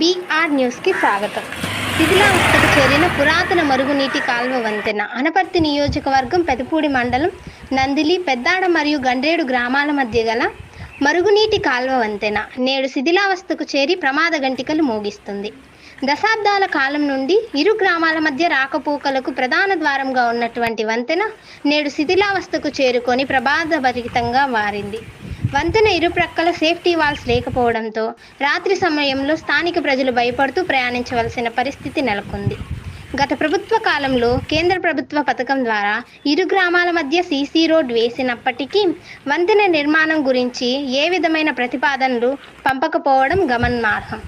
BR న్యూస్కి స్వాగతం. శిథిలావస్థకు చేరిన పురాతన మరుగునీటి కాల్వ వంతెన అనపర్తి నియోజకవర్గం పెదపూడి మండలం నందిలి పెద్దాడ మరియు గండ్రేడు గ్రామాల మధ్య గల మరుగునీటి కాల్వ వంతెన నేడు శిథిలావస్థకు చేరి ప్రమాద గంటికలు మోగిస్తుంది. దశాబ్దాల కాలం నుండి ఇరు గ్రామాల మధ్య రాకపోకలకు ప్రధాన ద్వారంగా ఉన్నటువంటి వంతెన నేడు శిథిలావస్థకు చేరుకొని ప్రమాదభరితంగా మారింది. వంతెన ఇరుప్రక్కల సేఫ్టీ వాల్స్ లేకపోవడంతో రాత్రి సమయంలో స్థానిక ప్రజలు భయపడుతూ ప్రయాణించవలసిన పరిస్థితి నెలకొంది. గత ప్రభుత్వ కాలంలో కేంద్ర ప్రభుత్వ పథకం ద్వారా ఇరు గ్రామాల మధ్య సీసీ రోడ్ వేసినప్పటికీ వంతెన నిర్మాణం గురించి ఏ విధమైన ప్రతిపాదనలు పంపకపోవడం గమనార్హం.